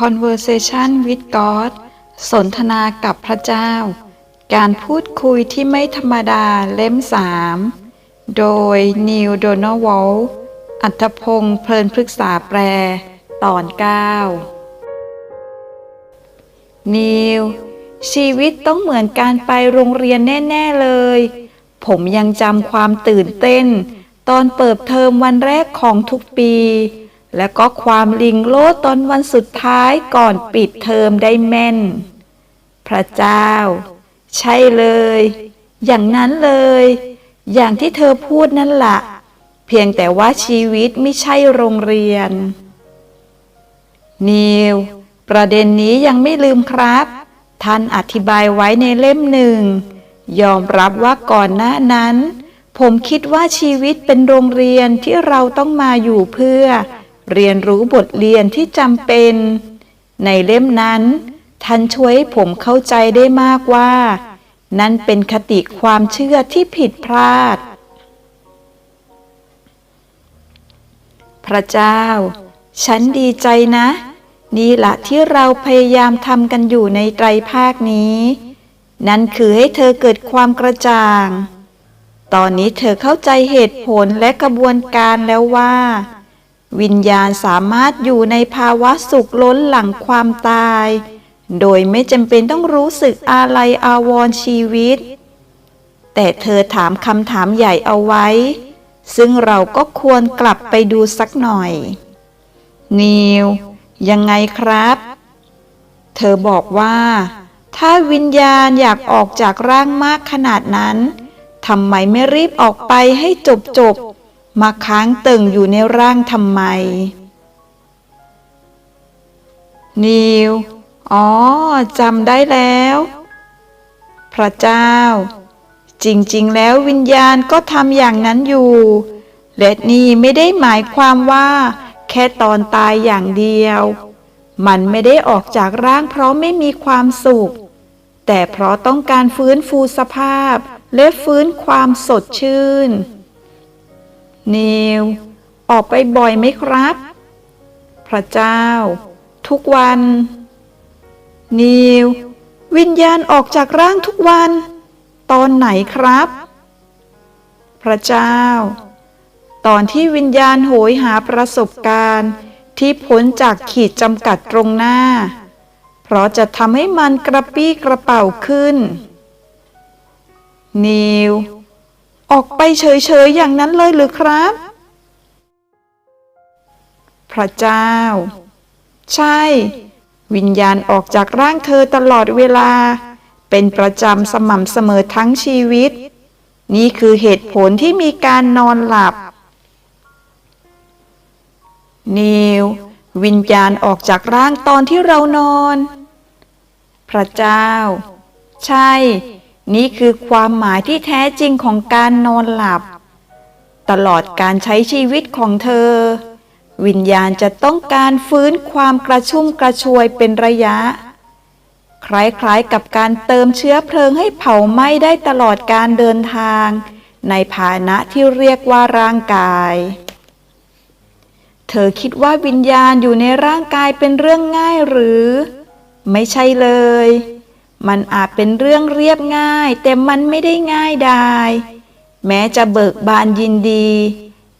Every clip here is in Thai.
Conversation with God สนทนากับพระเจ้า การพูดคุยที่ไม่ธรรมดาเล่มสามโดยนิวโดนวอลอัธพงศ์เพลินพฤกษาแปลตอน 9 นิว ชีวิตต้องเหมือนการไปโรงเรียนแน่ ๆเลย ผมยังจำความตื่นเต้น ตอนเปิดเทอมวันแรกของทุกปี และก็ความลิงโลดตอนวันสุดท้ายก่อนปิดเทอมได้แม่น พระเจ้า ใช่เลย อย่างนั้นเลย อย่างที่เธอพูดนั่นละ่ะ เพียงแต่ว่าชีวิตไม่ใช่โรงเรียน นิว ประเด็นนี้ยังไม่ลืมครับ ท่านอธิบายไว้ในเล่มหนึ่ง ยอมรับว่าก่อนหน้านั้น ผมคิดว่าชีวิตเป็นโรงเรียนที่เราต้องมาอยู่เพื่อ เรียนรู้บทเรียนที่จำเป็น ในเล่มนั้น ท่านช่วยให้ผมเข้าใจได้มากว่า นั่นเป็นคติความเชื่อที่ผิดพลาด พระเจ้า ฉันดีใจนะ นี่ละที่เราพยายามทำกันอยู่ในไตรภาคนี้ นั่นคือให้เธอเกิดความกระจ่าง ตอนนี้เธอเข้าใจเหตุผลและกระบวนการแล้วว่า วิญญาณสามารถอยู่ในภาวะสุขล้นหลังความตาย โดยไม่จำเป็นต้องรู้สึกอาลัยอาวรณ์ชีวิต แต่เธอถามคำถามใหญ่เอาไว้ ซึ่งเราก็ควรกลับไปดูสักหน่อย นิว ยังไงครับ เธอบอกว่า ถ้าวิญญาณอยากออกจากร่างมากขนาดนั้นทำไมไม่รีบออกไปให้จบจบ มาค้างตึงอยู่ในร่างทำไม นิว อ๋อจำได้แล้ว พระเจ้า จริงๆ แล้ววิญญาณก็ทำอย่างนั้นอยู่ และนี่ไม่ได้หมายความว่า แค่ตอนตายอย่างเดียว มันไม่ได้ออกจากร่างเพราะไม่มีความสุข แต่เพราะต้องการฟื้นฟูสภาพ และฟื้นความสดชื่น นิว ออกไปบ่อยไหมครับ พระเจ้า ทุกวัน นิว วิญญาณออกจากร่างทุกวัน ตอนไหนครับ พระเจ้า ตอนที่วิญญาณโหยหาประสบการณ์ ที่พ้นจากขีดจำกัดตรงหน้า เพราะจะทำให้มันกระปี้กระเป๋าขึ้น นิว ออกไปเฉยๆอย่างนั้นเลยหรือครับ พระเจ้า ใช่ วิญญาณออกจากร่างเธอตลอดเวลา เป็นประจำสม่ำเสมอทั้งชีวิต นี่คือเหตุผลที่มีการนอนหลับ นิว วิญญาณออกจากร่างตอนที่เรานอน พระเจ้า ใช่ นี่คือความหมายที่แท้จริงของการนอนหลับ ตลอดการใช้ชีวิตของเธอ วิญญาณจะต้องการฟื้นความกระชุ่มกระชวยเป็นระยะ คล้ายๆกับการเติมเชื้อเพลิงให้เผาไหม้ได้ตลอดการเดินทาง ในภาณะที่เรียกว่าร่างกาย เธอคิดว่าวิญญาณอยู่ในร่างกายเป็นเรื่องง่ายหรือ ไม่ใช่เลย มันอาจเป็นเรื่องเรียบง่าย แต่มันไม่ได้ง่ายดาย แม้จะเบิกบานยินดี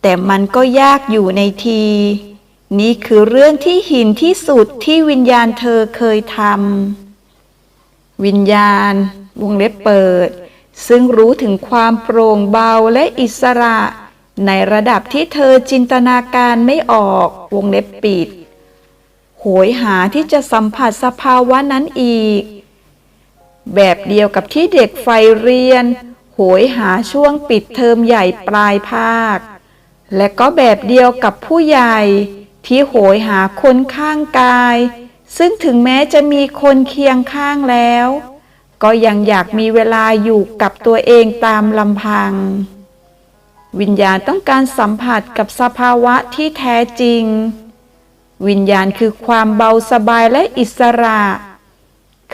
แต่มันก็ยากอยู่ในที นี่คือเรื่องที่หินที่สุดที่วิญญาณเธอเคยทำวิญญาณ วงเล็บเปิด ซึ่งรู้ถึงความโปร่งเบาและอิสระ ในระดับที่เธอจินตนาการไม่ออก วงเล็บปิด โหยหาที่จะสัมผัสสภาวะนั้นอีก แบบเดียวกับที่เด็กไฟเรียน โหยหาช่วงปิดเทอมใหญ่ปลายภาค และก็แบบเดียวกับผู้ใหญ่ ที่โหยหาคนข้างกาย ซึ่งถึงแม้จะมีคนเคียงข้างแล้ว ก็ยังอยากมีเวลาอยู่กับตัวเองตามลำพัง วิญญาณต้องการสัมผัสกับสภาวะที่แท้จริง วิญญาณคือความเบาสบายและอิสระ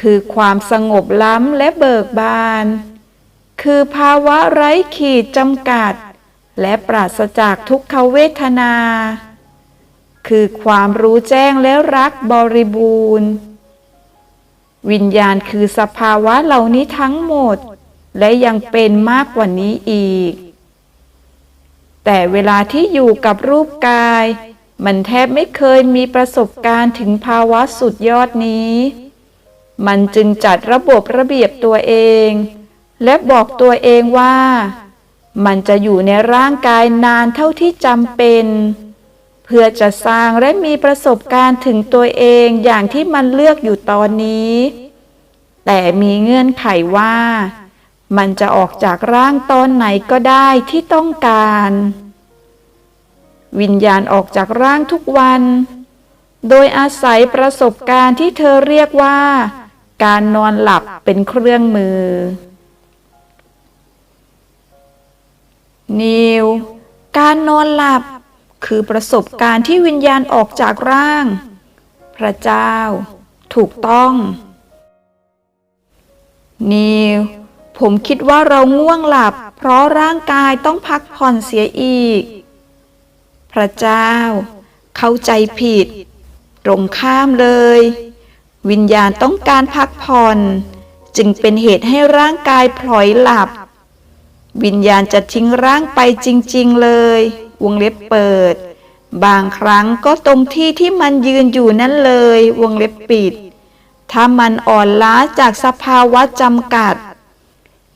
คือความสงบล้ำและเบิกบาน คือภาวะไร้ขีดจำกัด และปราศจากทุกขเวทนา คือความรู้แจ้งและรักบริบูรณ์ วิญญาณคือสภาวะเหล่านี้ทั้งหมด และยังเป็นมากกว่านี้อีก แต่เวลาที่อยู่กับรูปกาย มันแทบไม่เคยมีประสบการณ์ถึงภาวะสุดยอดนี้ มันจึงจัดระบบระเบียบตัวเอง และบอกตัวเองว่า มันจะอยู่ในร่างกายนานเท่าที่จำเป็น เพื่อจะสร้างและมีประสบการณ์ถึงตัวเองอย่างที่มันเลือกอยู่ตอนนี้ แต่มีเงื่อนไขว่า มันจะออกจากร่างตอนไหนก็ได้ที่ต้องการ วิญญาณออกจากร่างทุกวันโดยอาศัยประสบการณ์ที่เธอเรียกว่า การนอนหลับเป็นเครื่องมือ นิว การนอนหลับคือประสบการณ์ที่วิญญาณออกจากร่าง พระเจ้า ถูกต้อง นิว ผมคิดว่าเราง่วงหลับ เพราะร่างกายต้องพักผ่อนเสียอีก พระเจ้า เข้าใจผิด ตรงข้ามเลย วิญญาณต้องการพักผ่อน จึงเป็นเหตุให้ร่างกายพลอยหลับ วิญญาณจะทิ้งร่างไปจริง ๆ เลย วงเล็บเปิด บางครั้งก็ตรงที่ที่มันยืนอยู่นั่นเลย วงเล็บปิด ถ้ามันอ่อนล้าจากสภาวะจำกัด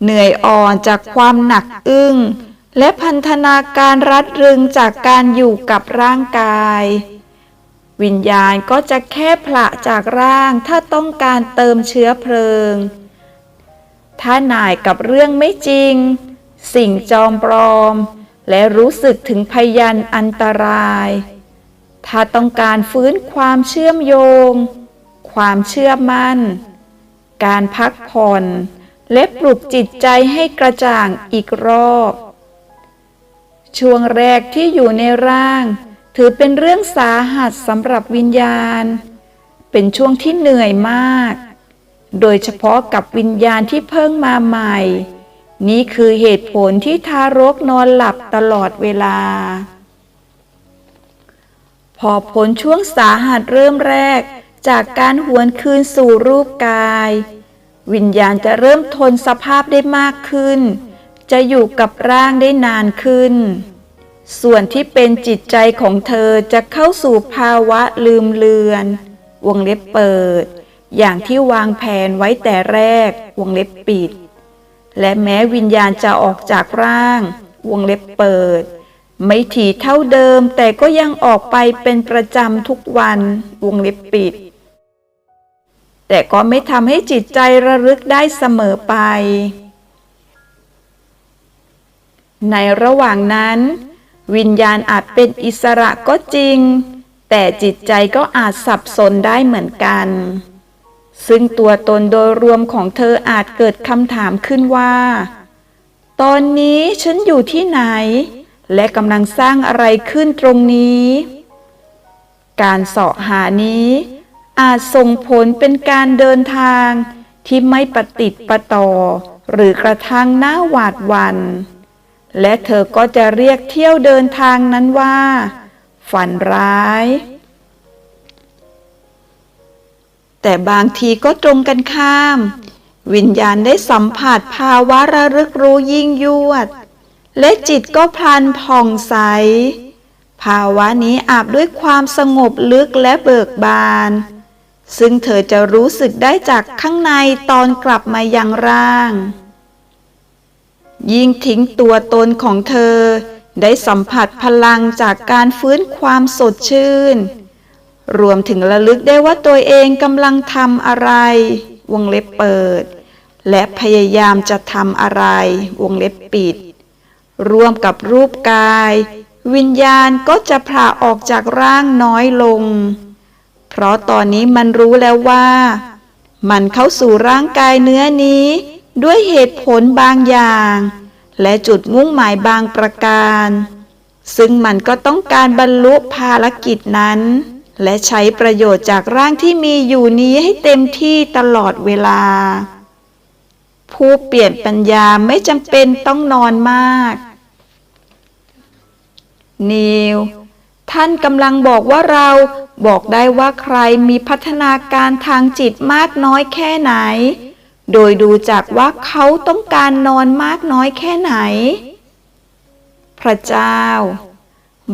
เหนื่อยอ่อนจากความหนักอึ้งและพันธนาการรัดรึงจากการอยู่กับร่างกาย วิญญาณก็จะแค่ผละจากร่างถ้าต้องการเติมเชื้อเพลิง ถ้าหน่ายกับเรื่องไม่จริง สิ่งจอมปลอม และรู้สึกถึงพยันอันตราย ถ้าต้องการฟื้นความเชื่อมโยง ความเชื่อมั่น การพักผ่อน และปลุกจิตใจให้กระจ่างอีกรอบ ช่วงแรกที่อยู่ในร่าง ถือเป็นเรื่องสาหัสสำหรับวิญญาณ เป็นช่วงที่เหนื่อยมาก โดยเฉพาะกับวิญญาณที่เพิ่งมาใหม่ นี่คือเหตุผลที่ทารกนอนหลับตลอดเวลา พอผลช่วงสาหัสเริ่มแรก จากการหวนคืนสู่รูปกาย วิญญาณจะเริ่มทนสภาพได้มากขึ้น จะอยู่กับร่างได้นานขึ้น ส่วนที่เป็นจิตใจของเธอจะเข้าสู่ภาวะลืมเลือน วงเล็บเปิด อย่างที่วางแผนไว้แต่แรก วงเล็บปิด และแม้วิญญาณจะออกจากร่าง วงเล็บเปิด ไม่ถี่เท่าเดิมแต่ก็ยังออกไปเป็นประจำทุกวัน วงเล็บปิด แต่ก็ไม่ทำให้จิตใจระลึกได้เสมอไป ในระหว่างนั้น วิญญาณอาจเป็นอิสระก็จริง แต่จิตใจก็อาจสับสนได้เหมือนกัน ซึ่งตัวตนโดยรวมของเธออาจเกิดคำถามขึ้นว่า ตอนนี้ฉันอยู่ที่ไหน และกำลังสร้างอะไรขึ้นตรงนี้ การเสาะหานี้ อาจส่งผลเป็นการเดินทางที่ไม่ปฏิดประต่อ หรือกระทั่งหน้าหวาดวัน และเธอก็จะเรียกเที่ยวเดินทางนั้นว่า ฝันร้าย แต่บางทีก็ตรงกันข้าม วิญญาณได้สัมผัสภาวะระลึกรู้ยิ่งยวด และจิตก็พลันผ่องใส ภาวะนี้อาบด้วยความสงบลึกและเบิกบาน ซึ่งเธอจะรู้สึกได้จากข้างในตอนกลับมายังร่าง ยิ่งทิ้งตัวตนของเธอ ได้สัมผัสพลังจากการฟื้นความสดชื่น รวมถึงระลึกได้ว่าตัวเองกำลังทำอะไร วงเล็บเปิด และพยายามจะทำอะไร วงเล็บปิดรวมกับรูปกาย วิญญาณก็จะพราออกจากร่างน้อยลง เพราะตอนนี้มันรู้แล้วว่า มันเข้าสู่ร่างกายเนื้อนี้ ด้วยเหตุผลบางอย่าง และจุดมุ่งหมายบางประการ ซึ่งมันก็ต้องการบรรลุภารกิจนั้น และใช้ประโยชน์จากร่างที่มีอยู่นี้ให้เต็มที่ตลอดเวลา ผู้เปลี่ยนปัญญาไม่จำเป็นต้องนอนมาก นิว ท่านกำลังบอกว่าเราบอกได้ว่าใครมีพัฒนาการทางจิตมากน้อยแค่ไหน โดยดูจากว่าเขาต้องการนอนมากน้อยแค่ไหน พระเจ้า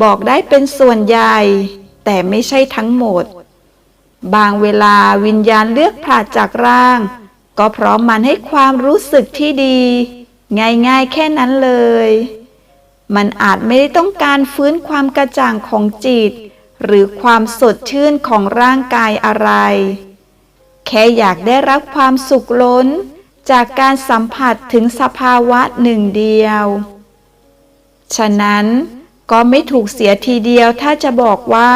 บอกได้เป็นส่วนใหญ่ แต่ไม่ใช่ทั้งหมด บางเวลาวิญญาณเลือกผลาดจากร่าง ก็เพราะมันให้ความรู้สึกที่ดี ง่ายๆแค่นั้นเลย มันอาจไม่ได้ต้องการฟื้นความกระจ่างของจิต หรือความสดชื่นของร่างกายอะไร แค่อยากได้รับความสุขล้น จากการสัมผัสถึงสภาวะหนึ่งเดียว ฉะนั้นก็ไม่ถูกเสียทีเดียวถ้าจะบอกว่า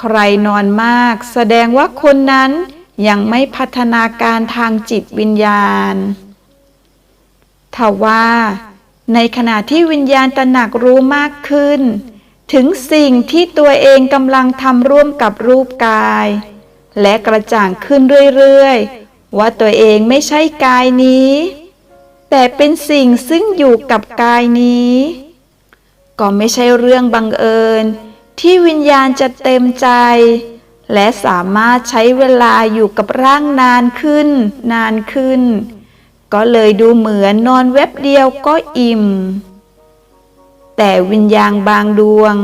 ใครนอนมากแสดงว่าคนนั้นยังไม่พัฒนาการทางจิตวิญญาณทว่า ในขณะที่วิญญาณตระหนักรู้มากขึ้น ถึงสิ่งที่ตัวเองกำลังทำร่วมกับรูปกาย และกระจ่างขึ้นเรื่อยๆ ว่าตัวเองไม่ใช่กายนี้ แต่เป็นสิ่งซึ่งอยู่กับกายนี้ ก็ไม่ใช่เรื่องบังเอิญ ที่วิญญาณจะเต็มใจ และสามารถใช้เวลาอยู่กับร่างนานขึ้น นานขึ้น ก็เลยดูเหมือนนอนเว็บเดียวก็อิ่ม แต่วิญญาณบางดวง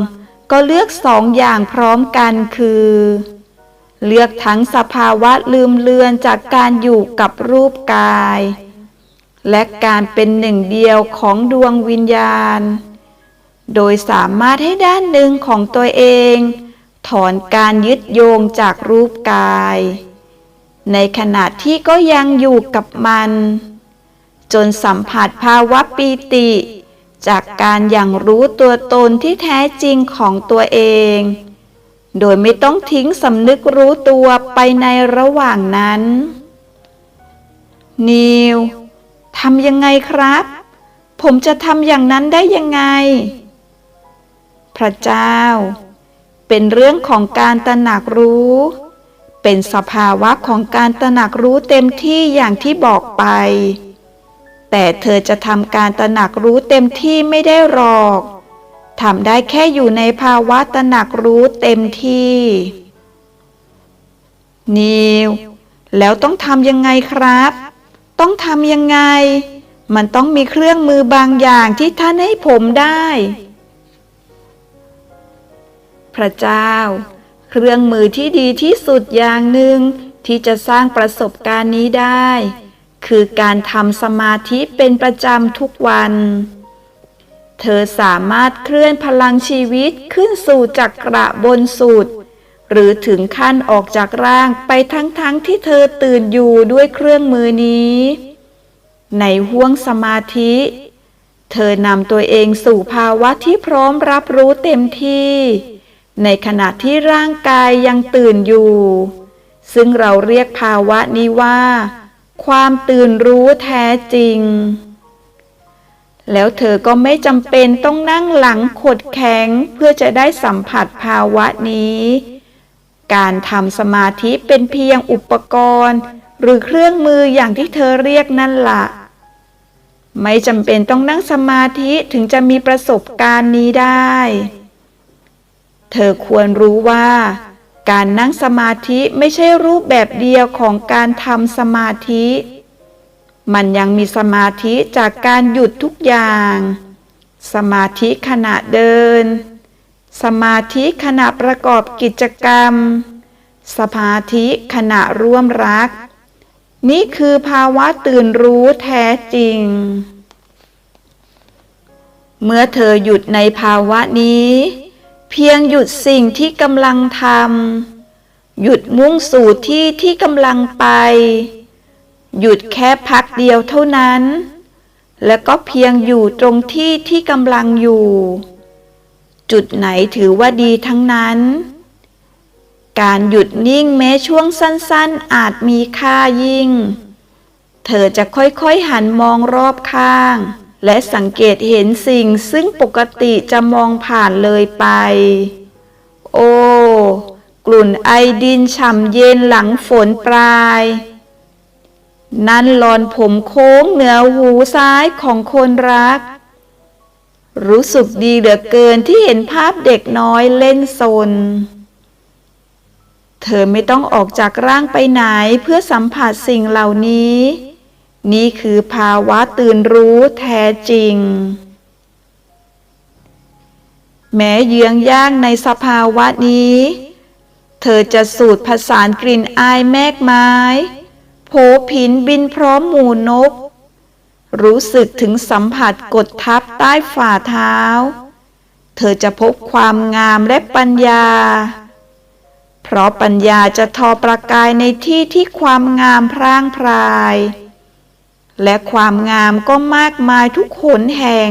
ก็เลือกสองอย่างพร้อมกันคือ เลือกทั้งสภาวะลืมเลือนจากการอยู่กับรูปกาย และการเป็นหนึ่งเดียวของดวงวิญญาณ โดยสามารถให้ด้านหนึ่งของตัวเอง ถอนการยึดโยงจากรูปกาย ในขณะที่ก็ยังอยู่กับมัน จนสัมผัสภาวะปีติ จากการอย่างรู้ตัวตนที่แท้จริงของตัวเอง โดยไม่ต้องทิ้งสำนึกรู้ตัวไปในระหว่างนั้น นิวทำยังไงครับ ผมจะทำอย่างนั้นได้ยังไง พระเจ้า เป็นเรื่องของการตระหนักรู้ เป็นสภาวะของการตระหนักรู้เต็มที่อย่างที่บอกไป แต่เธอจะทำการตระหนักรู้เต็มที่ไม่ได้หรอก ทำได้แค่อยู่ในภาวะตระหนักรู้เต็มที่ นิว แล้วต้องทำยังไงครับ ต้องทำยังไง มันต้องมีเครื่องมือบางอย่างที่ท่านให้ผมได้ พระเจ้า เครื่องมือที่ดีที่สุดอย่างหนึ่งที่จะสร้างประสบการณ์นี้ได้ คือการทำสมาธิเป็นประจำทุกวัน เธอสามารถเคลื่อนพลังชีวิตขึ้นสู่จักระบนสุด หรือถึงขั้นออกจากร่างไปทั้งๆทที่เธอตื่นอยู่ด้วยเครื่องมือนี้ ในห่วงสมาธิ เธอนำตัวเองสู่ภาวะที่พร้อมรับรู้เต็มที่ ในขณะที่ร่างกายยังตื่นอยู่ ซึ่งเราเรียกภาวะนี้ว่า ความตื่นรู้แท้จริง แล้วเธอก็ไม่จำเป็นต้องนั่งหลังขดแข็งเพื่อจะได้สัมผัสภาวะนี้ การทำสมาธิเป็นเพียงอุปกรณ์ หรือเครื่องมืออย่างที่เธอเรียกนั่นละไม่จำเป็นต้องนั่งสมาธิถึงจะมีประสบการณ์นี้ได้ เธอควรรู้ว่า การนั่งสมาธิไม่ใช่รูปแบบเดียวของการทำสมาธิ มันยังมีสมาธิจากการหยุดทุกอย่าง สมาธิขณะเดิน สมาธิขณะประกอบกิจกรรม สมาธิขณะร่วมรัก นี่คือภาวะตื่นรู้แท้จริง เมื่อเธอหยุดในภาวะนี้ เพียงหยุดสิ่งที่กำลังทำหยุดมุ่งสู่ที่ที่กำลังไป หยุดแค่พักเดียวเท่านั้น แล้วก็เพียงอยู่ตรงที่ที่กำลังอยู่ จุดไหนถือว่าดีทั้งนั้น การหยุดนิ่งแม้ช่วงสั้นๆอาจมีค่ายิ่ง เธอจะค่อยๆหันมองรอบข้าง และสังเกตเห็นสิ่งซึ่งปกติจะมองผ่านเลยไป โอ้ กลุ่นไอดินฉ่ำเย็นหลังฝนปลาย นั่นหลอนผมโค้งเหนือหูซ้ายของคนรัก รู้สึกดีเหลือเกินที่เห็นภาพเด็กน้อยเล่นโซน เธอไม่ต้องออกจากร่างไปไหนเพื่อสัมผัสสิ่งเหล่านี้ นี่คือภาวะตื่นรู้แท้จริง แม้เยื้องย่างในสภาวะนี้ เธอจะสูดผสานกลิ่นอายแมกไม้ โผผินบินพร้อมหมู่นก รู้สึกถึงสัมผัสกดทับใต้ฝ่าเท้า เธอจะพบความงามและปัญญา เพราะปัญญาจะทอประกายในที่ที่ความงามพร่างพราย และความงามก็มากมายทุกขนแห่ง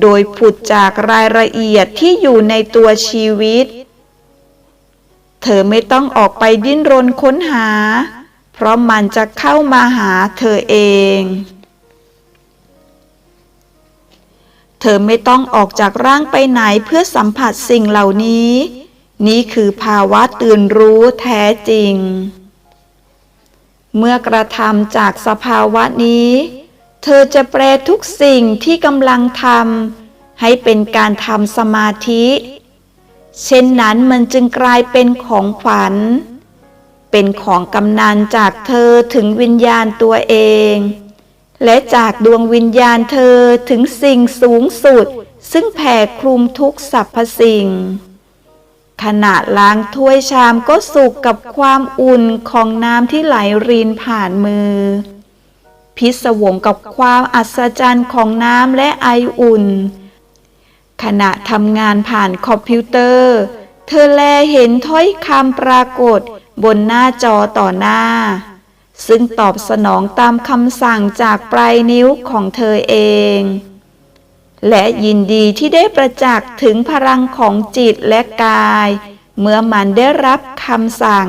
โดยผุดจากรายละเอียดที่อยู่ในตัวชีวิต เธอไม่ต้องออกไปดิ้นรนค้นหาเพราะมันจะเข้ามาหาเธอเอง เธอไม่ต้องออกจากร่างไปไหนเพื่อสัมผัสสิ่งเหล่านี้ นี่คือภาวะตื่นรู้แท้จริง เมื่อกระทำจากสภาวะนี้ เธอจะแปลทุกสิ่งที่กำลังทำให้เป็นการทำสมาธิ เช่นนั้นมันจึงกลายเป็นของขวัญ เป็นของกำนันจากเธอถึงวิญญาณตัวเอง และจากดวงวิญญาณเธอถึงสิ่งสูงสุด ซึ่งแผ่คลุมทุกสรรพสิ่ง ขณะล้างถ้วยชามก็สุกกับความอุ่นของน้ำที่ไหลรินผ่านมือ พิศวงกับความอัศจรรย์ของน้ำและไออุ่น ขณะทำงานผ่านคอมพิวเตอร์ เธอแลเห็นถ้อยคำปรากฏ บนหน้าจอต่อหน้า ซึ่งตอบสนองตามคำสั่งจากปลายนิ้วของเธอเอง และยินดีที่ได้ประจักษ์ถึงพลังของจิตและกาย เมื่อมันได้รับคำสั่ง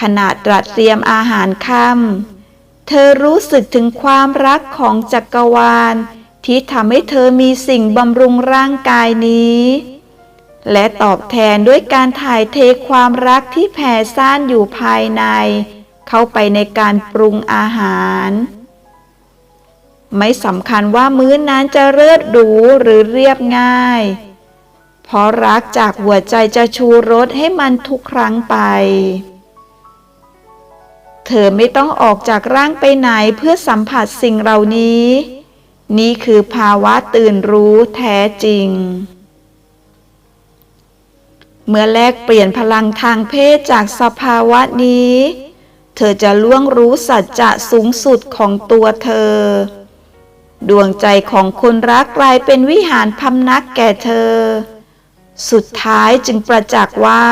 ขณะตรัสเตรียมอาหารค่ำเธอรู้สึกถึงความรักของจักรวาลที่ทำให้เธอมีสิ่งบำรุงร่างกายนี้ และตอบแทนด้วยการถ่ายเทความรักที่แผ่ซ่านอยู่ภายใน เข้าไปในการปรุงอาหาร ไม่สำคัญว่ามื้อนั้นจะเลิศหรูหรือเรียบง่าย เพราะรักจากหัวใจจะชูรสให้มันทุกครั้งไป เธอไม่ต้องออกจากร่างไปไหนเพื่อสัมผัสสิ่งเหล่านี้ นี่คือภาวะตื่นรู้แท้จริง เมื่อแลกเปลี่ยนพลังทางเพศจากสภาวะนี้ เธอจะล่วงรู้สัจจะสูงสุดของตัวเธอ ดวงใจของคนรักกลายเป็นวิหารพำนักแก่เธอ สุดท้ายจึงประจักษ์ว่า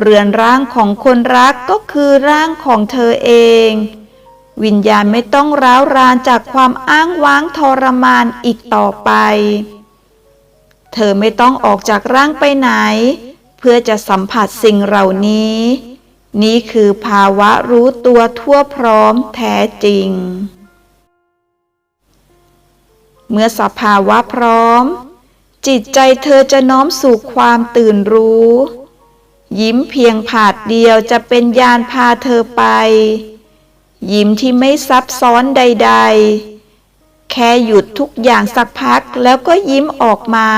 เรือนร่างของคนรักก็คือร่างของเธอเอง วิญญาณไม่ต้องร้าวรานจากความอ้างว้างทรมานอีกต่อไป เธอไม่ต้องออกจากร่างไปไหน เพื่อจะสัมผัสสิ่งเหล่านี้ นี่คือภาวะรู้ตัวทั่วพร้อมแท้จริง เมื่อสภาวะพร้อม จิตใจเธอจะน้อมสู่ความตื่นรู้ ยิ้มเพียงผาดเดียวจะเป็นยานพาเธอไป ยิ้มที่ไม่ซับซ้อนใด ๆ แค่หยุดทุกอย่างสักพักแล้วก็ยิ้มออกมา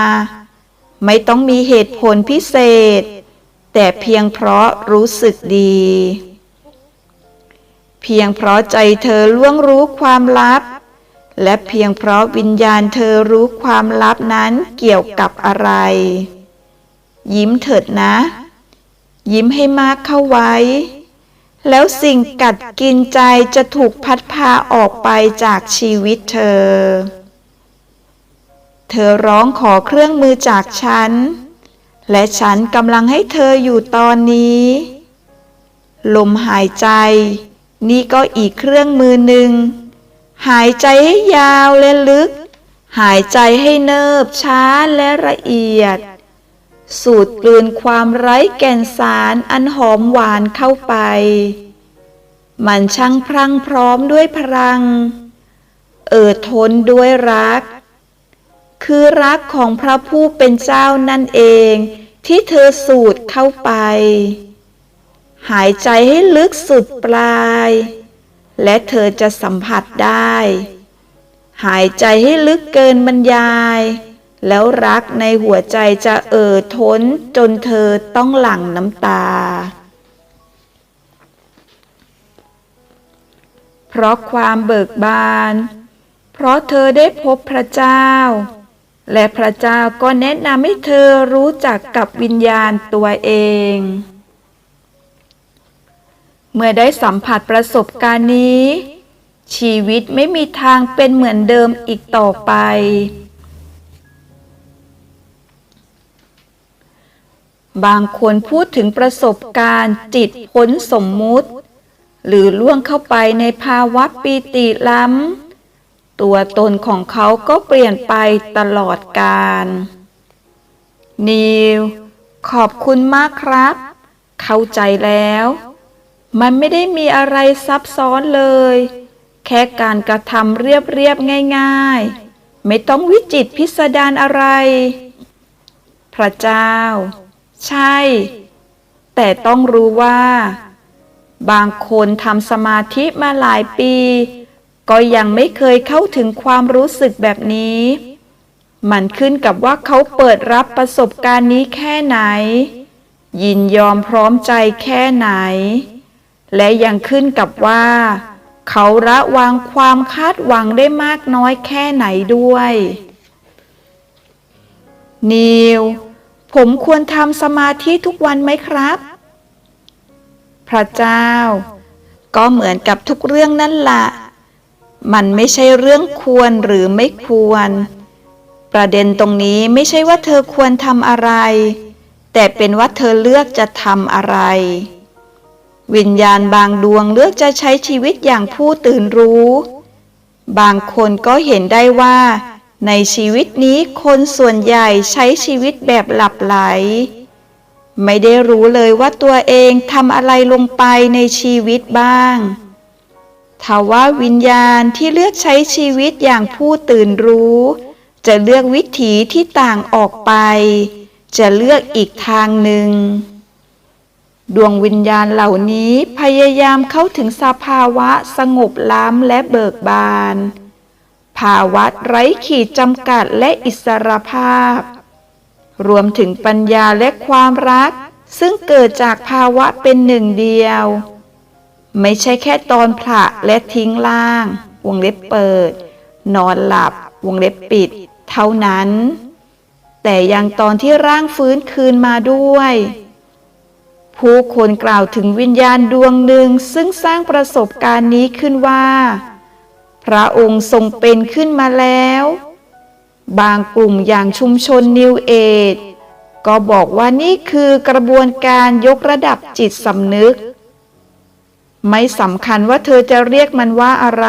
ไม่ต้องมีเหตุผลพิเศษ แต่เพียงเพราะรู้สึกดี เพียงเพราะใจเธอล่วงรู้ความลับ และเพียงเพราะวิญญาณเธอรู้ความลับนั้นเกี่ยวกับอะไร ยิ้มเถิดนะ ยิ้มให้มากเข้าไว้ แล้วสิ่งกัดกินใจจะถูกพัดพาออกไปจากชีวิตเธอ เธอร้องขอเครื่องมือจากฉัน และฉันกำลังให้เธออยู่ตอนนี้ ลมหายใจ นี่ก็อีกเครื่องมือหนึ่ง หายใจให้ยาวและลึก หายใจให้เนิบช้าและละเอียด สูดกลืนความไร้แก่นสารอันหอมหวานเข้าไป มันช่างพรั่งพร้อมด้วยพลัง เอิดทนด้วยรัก คือรักของพระผู้เป็นเจ้านั่นเอง ที่เธอสูดเข้าไป หายใจให้ลึกสุดปลาย และเธอจะสัมผัสได้ หายใจให้ลึกเกินบรรยาย แล้วรักในหัวใจจะเอ่อท้นจนเธอต้องหลั่งน้ำตา เพราะความเบิกบาน เพราะเธอได้พบพระเจ้า และพระเจ้าก็แนะนำให้เธอรู้จักกับวิญญาณตัวเอง เมื่อได้สัมผัสประสบการณ์นี้ ชีวิตไม่มีทางเป็นเหมือนเดิมอีกต่อไป บางคนพูดถึงประสบการณ์จิตพ้นสมมุติ หรือล่วงเข้าไปในภาวะปีติล้ำ ตัวตนของเขาก็เปลี่ยนไปตลอดกาลนิว ขอบคุณมากครับ เข้าใจแล้ว มันไม่ได้มีอะไรซับซ้อนเลย แค่การกระทำเรียบๆง่าย ๆ ไม่ต้องวิจิตพิสดารอะไร พระเจ้า ใช่ แต่ต้องรู้ว่า บางคนทำสมาธิมาหลายปี ก็ยังไม่เคยเข้าถึงความรู้สึกแบบนี้ มันขึ้นกับว่าเขาเปิดรับประสบการณ์นี้แค่ไหน ยินยอมพร้อมใจแค่ไหน และยังขึ้นกับว่า เขาระวางความคาดหวังได้มากน้อยแค่ไหนด้วย นิว ผมควรทำสมาธิทุกวันไหมครับ พระเจ้า ก็เหมือนกับทุกเรื่องนั่นละ มันไม่ใช่เรื่องควรหรือไม่ควร ประเด็นตรงนี้ไม่ใช่ว่าเธอควรทำอะไร แต่เป็นว่าเธอเลือกจะทำอะไร วิญญาณบางดวงเลือกจะใช้ชีวิตอย่างผู้ตื่นรู้ บางคนก็เห็นได้ว่า ในชีวิตนี้คนส่วนใหญ่ใช้ชีวิตแบบหลับไหล ไม่ได้รู้เลยว่าตัวเองทำอะไรลงไปในชีวิตบ้าง ทว่าวิญญาณที่เลือกใช้ชีวิตอย่างผู้ตื่นรู้ จะเลือกวิถีที่ต่างออกไป จะเลือกอีกทางหนึ่ง ดวงวิญญาณเหล่านี้พยายามเข้าถึงสภาวะสงบล้ำและเบิกบาน ภาวะไร้ขีดจำกัดและอิสรภาพ รวมถึงปัญญาและความรัก ซึ่งเกิดจากภาวะเป็นหนึ่งเดียว ไม่ใช่แค่ตอนผละและทิ้งล่าง วงเล็บเปิด นอนหลับ วงเล็บปิด เท่านั้น แต่ยังตอนที่ร่างฟื้นคืนมาด้วย ผู้คนกล่าวถึงวิญญาณดวงหนึ่งซึ่งสร้างประสบการณ์นี้ขึ้นว่า พระองค์ทรงเป็นขึ้นมาแล้ว บางกลุ่มอย่างชุมชนนิวเอจก็บอกว่านี่คือกระบวนการยกระดับจิตสำนึก ไม่สำคัญว่าเธอจะเรียกมันว่าอะไร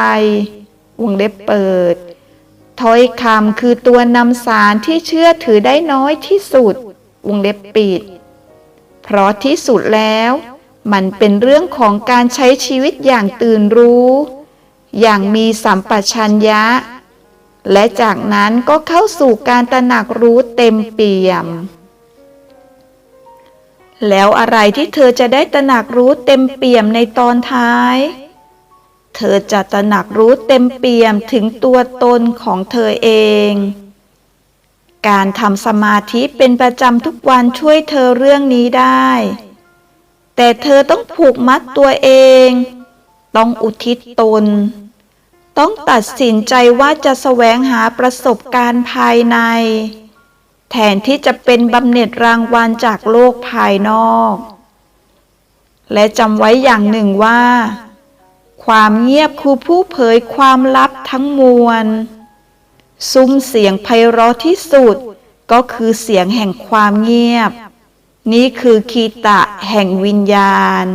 วงเล็บเปิด ถ้อยคำคือตัวนำสารที่เชื่อถือได้น้อยที่สุด วงเล็บปิด เพราะที่สุดแล้ว มันเป็นเรื่องของการใช้ชีวิตอย่างตื่นรู้ อย่างมีสัมปชัญญะ และจากนั้นก็เข้าสู่การตระหนักรู้เต็มเปี่ยม แล้วอะไรที่เธอจะได้ตระหนักรู้เต็มเปี่ยมในตอนท้าย เธอจะตระหนักรู้เต็มเปี่ยมถึงตัวตนของเธอเอง การทำสมาธิเป็นประจำทุกวันช่วยเธอเรื่องนี้ได้ แต่เธอต้องผูกมัดตัวเอง ต้องอุทิศตน ต้องตัดสินใจว่าจะแสวงหาประสบการณ์ภายใน แทนที่จะเป็นบำเหน็จรางวัลจากโลกภายนอก และจำไว้อย่างหนึ่งว่า ความเงียบคือผู้เผยความลับทั้งมวล ซุ้มเสียงไพเราะที่สุดก็คือเสียงแห่งความเงียบ นี่คือคีตะแห่งวิญญาณ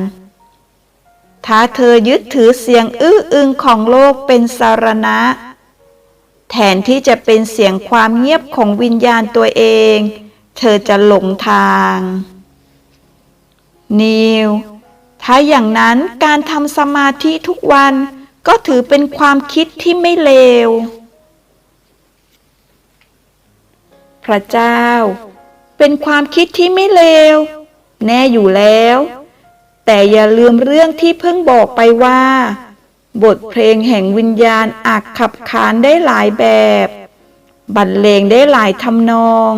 ถ้าเธอยึดถือเสียงอื้ออึงของโลกเป็นสารณะ แทนที่จะเป็นเสียงความเงียบของวิญญาณตัวเอง เธอจะหลงทาง นิว ถ้าอย่างนั้นการทำสมาธิทุกวันก็ถือเป็นความคิดที่ไม่เลว พระเจ้า เป็นความคิดที่ไม่เลว แน่อยู่แล้ว แต่อย่าลืมเรื่องที่เพิ่งบอกไปว่า บทเพลงแห่งวิญญาณอาจขับขานได้หลายแบบ บรรเลงได้หลายทำนอง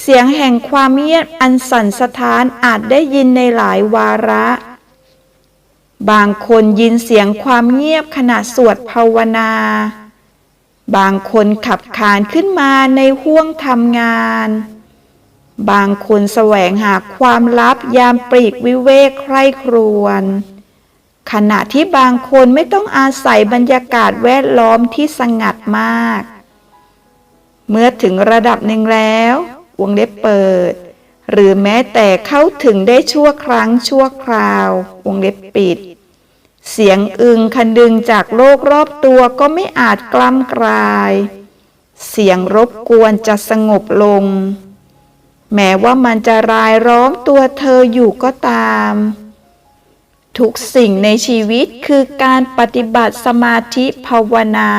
เสียงแห่งความเงียบอันสั่นสะท้านอาจได้ยินในหลายวาระ บางคนยินเสียงความเงียบขณะสวดภาวนา บางคนขับขานขึ้นมาในห้วงทำงาน บางคนแสวงหาความลับยามปลีกวิเวกใคร่ครวญ ขณะที่บางคนไม่ต้องอาศัยบรรยากาศแวดล้อมที่สงัดมาก เมื่อถึงระดับหนึ่งแล้ว วงเล็บเปิด หรือแม้แต่เข้าถึงได้ชั่วครั้งชั่วคราว วงเล็บปิด เสียงอึงคันดึงจากโลกรอบตัวก็ไม่อาจกล้ำกลาย เสียงรบกวนจะสงบลง แม้ว่ามันจะรายล้อมตัวเธออยู่ก็ตาม ทุกสิ่งในชีวิตคือการปฏิบัติสมาธิภาวนา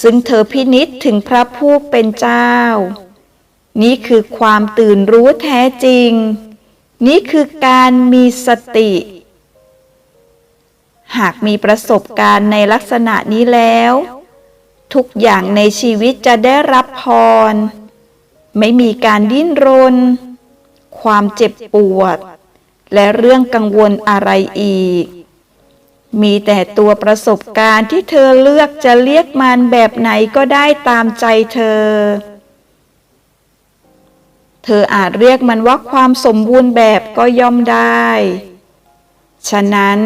ซึ่งเธอพินิษถึงพระผู้เป็นเจ้า นี่คือความตื่นรู้แท้จริง นี่คือการมีสติ หากมีประสบการณ์ในลักษณะนี้แล้ว ทุกอย่างในชีวิตจะได้รับพร ไม่มีการดิ้นรน ความเจ็บปวด และเรื่องกังวลอะไรอีก มีแต่ตัวประสบการณ์ที่เธอเลือกจะเรียกมันแบบไหนก็ได้ตามใจเธอ เธออาจเรียกมันว่าความสมบูรณ์แบบก็ย่อมได้ ฉะนั้น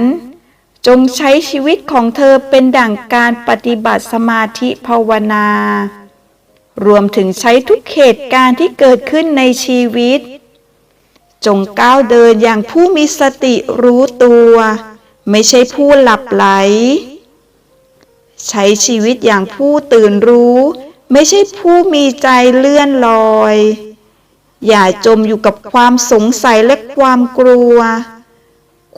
จงใช้ชีวิตของเธอเป็นดั่งการปฏิบัติสมาธิภาวนา รวมถึงใช้ทุกเหตุการณ์ที่เกิดขึ้นในชีวิต จงก้าวเดินอย่างผู้มีสติรู้ตัว ไม่ใช่ผู้หลับไหล ใช้ชีวิตอย่างผู้ตื่นรู้ ไม่ใช่ผู้มีใจเลื่อนลอย อย่าจมอยู่กับความสงสัยและความกลัว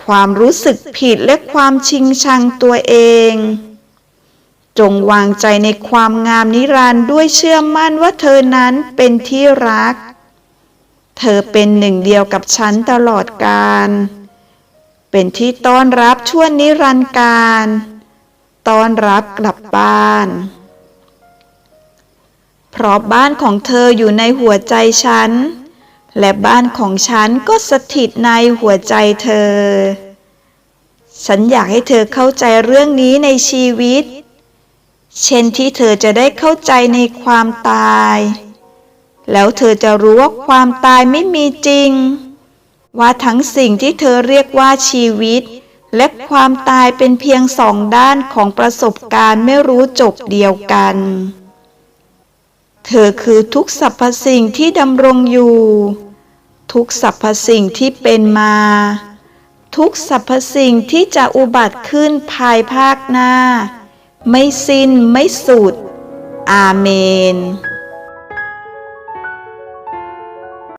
ความรู้สึกผิดและความชิงชังตัวเอง จงวางใจในความงามนิรันด์ด้วยเชื่อมั่นว่าเธอนั้นเป็นที่รัก เธอเป็นหนึ่งเดียวกับฉันตลอดกาล เป็นที่ต้อนรับชั่วนิรันดร์การ ต้อนรับกลับบ้าน เพราะบ้านของเธออยู่ในหัวใจฉัน และบ้านของฉันก็สถิตในหัวใจเธอ ฉันอยากให้เธอเข้าใจเรื่องนี้ในชีวิต เช่นที่เธอจะได้เข้าใจในความตาย แล้วเธอจะรู้ว่าความตายไม่มีจริง ว่าทั้งสิ่งที่เธอเรียกว่าชีวิต และความตายเป็นเพียงสองด้านของประสบการณ์ไม่รู้จบเดียวกัน เธอคือทุกสรรพสิ่งที่ดำรงอยู่ ทุกสรรพสิ่งที่เป็นมา ทุกสรรพสิ่งที่จะอุบัติขึ้นภายภาคหน้า ไม่สิ้นไม่สุด อาเมน